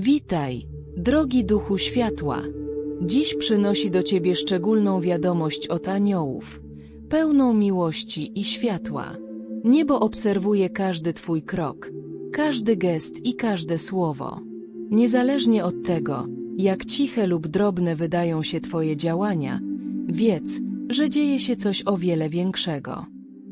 Witaj, drogi duchu światła. Dziś przynosi do ciebie szczególną wiadomość od aniołów, pełną miłości i światła. Niebo obserwuje każdy twój krok, każdy gest i każde słowo. Niezależnie od tego, jak ciche lub drobne wydają się twoje działania, wiedz, że dzieje się coś o wiele większego.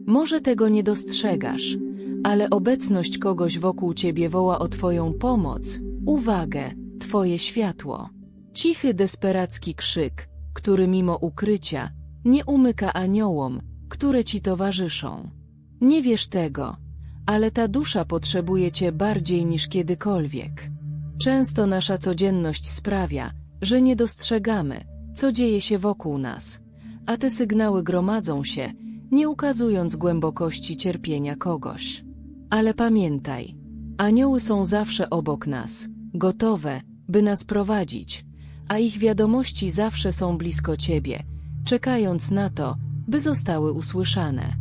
Może tego nie dostrzegasz, ale obecność kogoś wokół ciebie woła o twoją pomoc, uwagę, twoje światło. Cichy, desperacki krzyk, który mimo ukrycia nie umyka aniołom, które ci towarzyszą. Nie wiesz tego, ale ta dusza potrzebuje cię bardziej niż kiedykolwiek. Często nasza codzienność sprawia, że nie dostrzegamy, co dzieje się wokół nas, a te sygnały gromadzą się, nie ukazując głębokości cierpienia kogoś. Ale pamiętaj, anioły są zawsze obok nas, gotowe, by nas prowadzić, a ich wiadomości zawsze są blisko ciebie, czekając na to, by zostały usłyszane.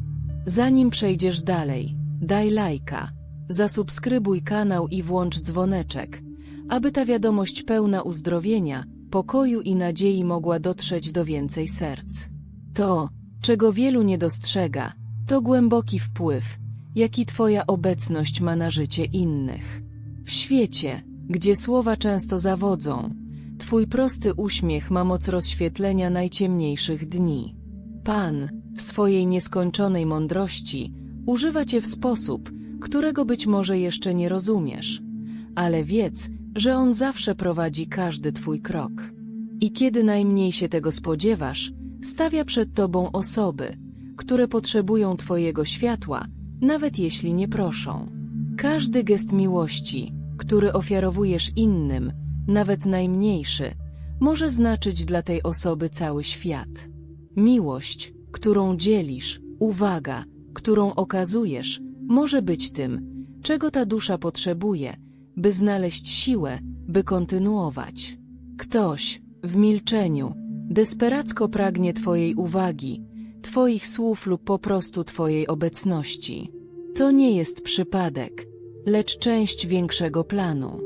Zanim przejdziesz dalej, daj lajka, zasubskrybuj kanał i włącz dzwoneczek, aby ta wiadomość pełna uzdrowienia, pokoju i nadziei mogła dotrzeć do więcej serc. To, czego wielu nie dostrzega, to głęboki wpływ, jaki Twoja obecność ma na życie innych. W świecie, gdzie słowa często zawodzą, Twój prosty uśmiech ma moc rozświetlenia najciemniejszych dni. Pan, w swojej nieskończonej mądrości, używa Cię w sposób, którego być może jeszcze nie rozumiesz, ale wiedz, że On zawsze prowadzi każdy Twój krok. I kiedy najmniej się tego spodziewasz, stawia przed Tobą osoby, które potrzebują Twojego światła, nawet jeśli nie proszą. Każdy gest miłości, który ofiarowujesz innym, nawet najmniejszy, może znaczyć dla tej osoby cały świat. Miłość, którą dzielisz, uwaga, którą okazujesz, może być tym, czego ta dusza potrzebuje, by znaleźć siłę, by kontynuować. Ktoś, w milczeniu, desperacko pragnie Twojej uwagi, Twoich słów lub po prostu Twojej obecności. To nie jest przypadek, lecz część większego planu.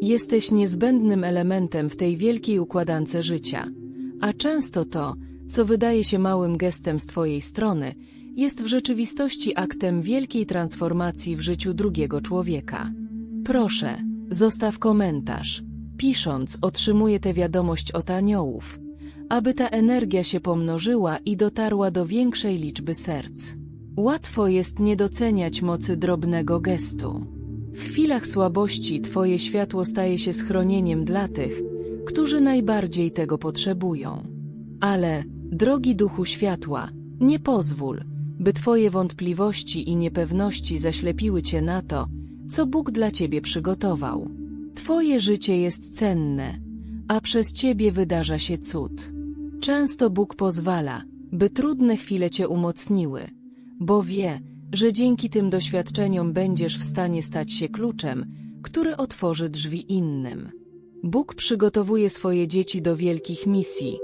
Jesteś niezbędnym elementem w tej wielkiej układance życia, a często to, co wydaje się małym gestem z Twojej strony, jest w rzeczywistości aktem wielkiej transformacji w życiu drugiego człowieka. Proszę, zostaw komentarz. Pisząc, otrzymuję tę wiadomość od aniołów, aby ta energia się pomnożyła i dotarła do większej liczby serc. Łatwo jest nie doceniać mocy drobnego gestu. W chwilach słabości Twoje światło staje się schronieniem dla tych, którzy najbardziej tego potrzebują. Ale, drogi duchu światła, nie pozwól, by Twoje wątpliwości i niepewności zaślepiły Cię na to, co Bóg dla Ciebie przygotował. Twoje życie jest cenne, a przez Ciebie wydarza się cud. Często Bóg pozwala, by trudne chwile Cię umocniły, bo wie, że dzięki tym doświadczeniom będziesz w stanie stać się kluczem, który otworzy drzwi innym. Bóg przygotowuje swoje dzieci do wielkich misji,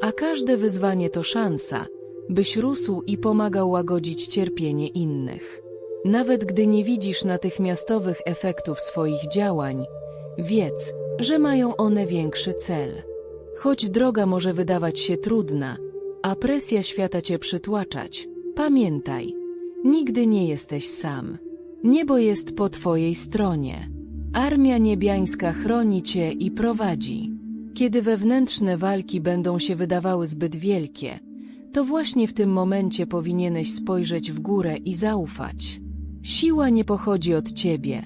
a każde wyzwanie to szansa, byś rósł i pomagał łagodzić cierpienie innych. Nawet gdy nie widzisz natychmiastowych efektów swoich działań, wiedz, że mają one większy cel. Choć droga może wydawać się trudna, a presja świata cię przytłaczać, pamiętaj, nigdy nie jesteś sam. Niebo jest po twojej stronie. Armia niebiańska chroni cię i prowadzi. Kiedy wewnętrzne walki będą się wydawały zbyt wielkie, to właśnie w tym momencie powinieneś spojrzeć w górę i zaufać. Siła nie pochodzi od ciebie,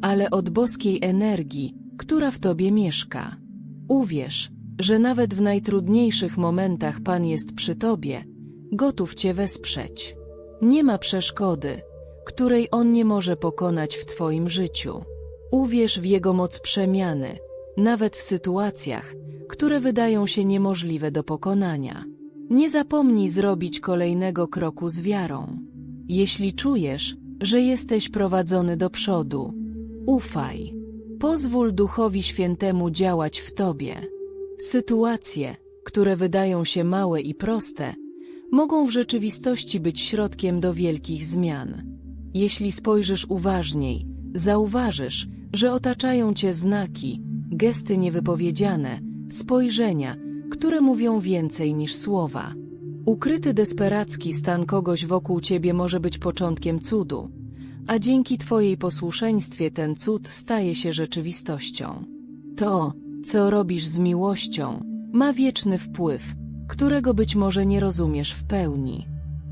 ale od boskiej energii, która w tobie mieszka. Uwierz, że nawet w najtrudniejszych momentach Pan jest przy tobie, gotów cię wesprzeć. Nie ma przeszkody, której On nie może pokonać w twoim życiu. Uwierz w Jego moc przemiany, nawet w sytuacjach, które wydają się niemożliwe do pokonania. Nie zapomnij zrobić kolejnego kroku z wiarą. Jeśli czujesz, że jesteś prowadzony do przodu, ufaj. Pozwól Duchowi Świętemu działać w Tobie. Sytuacje, które wydają się małe i proste, mogą w rzeczywistości być środkiem do wielkich zmian. Jeśli spojrzysz uważniej, zauważysz, że otaczają Cię znaki, gesty niewypowiedziane, spojrzenia, które mówią więcej niż słowa. Ukryty desperacki stan kogoś wokół ciebie może być początkiem cudu, a dzięki twojej posłuszeństwie ten cud staje się rzeczywistością. To, co robisz z miłością, ma wieczny wpływ, którego być może nie rozumiesz w pełni.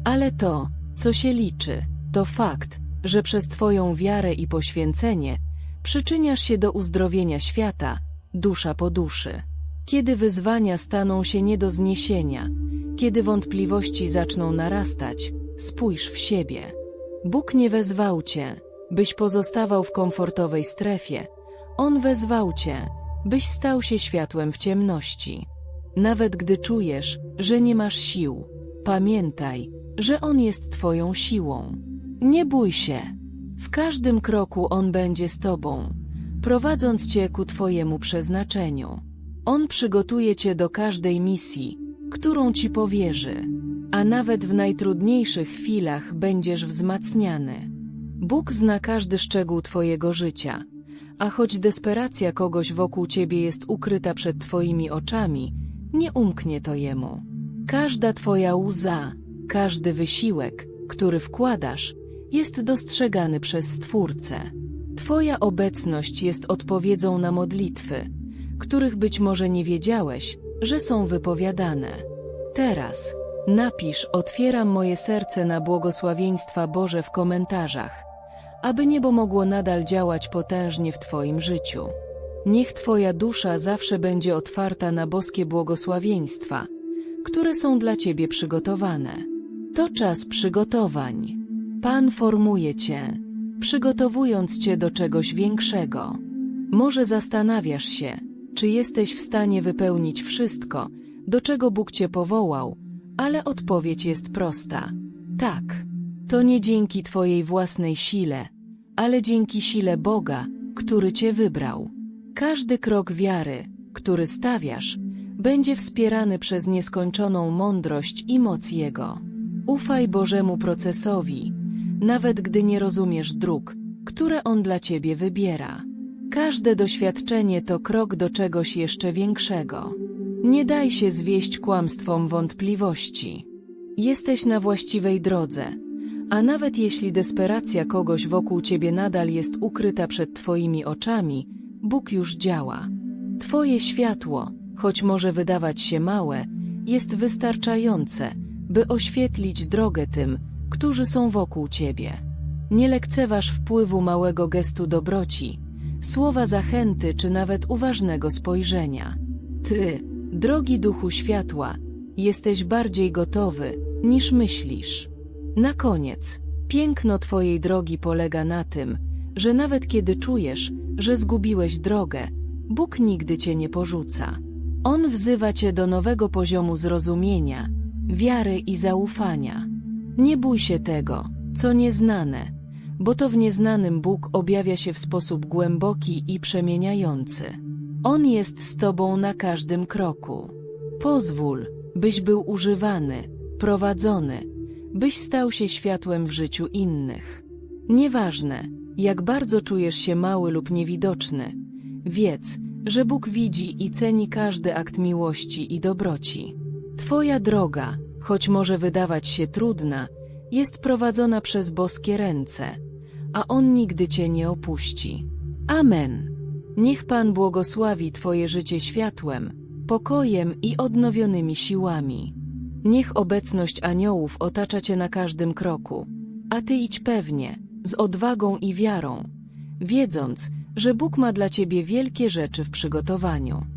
Ale to, co się liczy, to fakt, że przez Twoją wiarę i poświęcenie przyczyniasz się do uzdrowienia świata, dusza po duszy. Kiedy wyzwania staną się nie do zniesienia, kiedy wątpliwości zaczną narastać, spójrz w siebie. Bóg nie wezwał Cię, byś pozostawał w komfortowej strefie. On wezwał Cię, byś stał się światłem w ciemności. Nawet gdy czujesz, że nie masz sił, pamiętaj, że On jest Twoją siłą. Nie bój się. W każdym kroku On będzie z Tobą, prowadząc Cię ku Twojemu przeznaczeniu. On przygotuje Cię do każdej misji, którą Ci powierzy, a nawet w najtrudniejszych chwilach będziesz wzmacniany. Bóg zna każdy szczegół Twojego życia, a choć desperacja kogoś wokół Ciebie jest ukryta przed Twoimi oczami, nie umknie to Jemu. Każda Twoja łza, każdy wysiłek, który wkładasz, jest dostrzegany przez Stwórcę. Twoja obecność jest odpowiedzią na modlitwy, których być może nie wiedziałeś, że są wypowiadane. Teraz napisz Otwieram moje serce na błogosławieństwa Boże w komentarzach, aby niebo mogło nadal działać potężnie w Twoim życiu. Niech Twoja dusza zawsze będzie otwarta na boskie błogosławieństwa, które są dla Ciebie przygotowane. To czas przygotowań. Pan formuje Cię, przygotowując Cię do czegoś większego. Może zastanawiasz się, czy jesteś w stanie wypełnić wszystko, do czego Bóg Cię powołał, ale odpowiedź jest prosta. Tak. To nie dzięki Twojej własnej sile, ale dzięki sile Boga, który Cię wybrał. Każdy krok wiary, który stawiasz, będzie wspierany przez nieskończoną mądrość i moc Jego. Ufaj Bożemu procesowi, nawet gdy nie rozumiesz dróg, które On dla Ciebie wybiera. Każde doświadczenie to krok do czegoś jeszcze większego. Nie daj się zwieść kłamstwom wątpliwości. Jesteś na właściwej drodze, a nawet jeśli desperacja kogoś wokół Ciebie nadal jest ukryta przed Twoimi oczami, Bóg już działa. Twoje światło, choć może wydawać się małe, jest wystarczające, by oświetlić drogę tym, którzy są wokół Ciebie. Nie lekceważ wpływu małego gestu dobroci, słowa zachęty czy nawet uważnego spojrzenia. Ty, drogi duchu światła, jesteś bardziej gotowy, niż myślisz. Na koniec, piękno Twojej drogi polega na tym, że nawet kiedy czujesz, że zgubiłeś drogę, Bóg nigdy Cię nie porzuca. On wzywa Cię do nowego poziomu zrozumienia, wiary i zaufania. Nie bój się tego, co nieznane, bo to w nieznanym Bóg objawia się w sposób głęboki i przemieniający. On jest z Tobą na każdym kroku. Pozwól, byś był używany, prowadzony, byś stał się światłem w życiu innych. Nieważne, jak bardzo czujesz się mały lub niewidoczny, wiedz, że Bóg widzi i ceni każdy akt miłości i dobroci. Twoja droga, choć może wydawać się trudna, jest prowadzona przez boskie ręce, a On nigdy Cię nie opuści. Amen. Niech Pan błogosławi Twoje życie światłem, pokojem i odnowionymi siłami. Niech obecność aniołów otacza Cię na każdym kroku, a Ty idź pewnie, z odwagą i wiarą, wiedząc, że Bóg ma dla Ciebie wielkie rzeczy w przygotowaniu.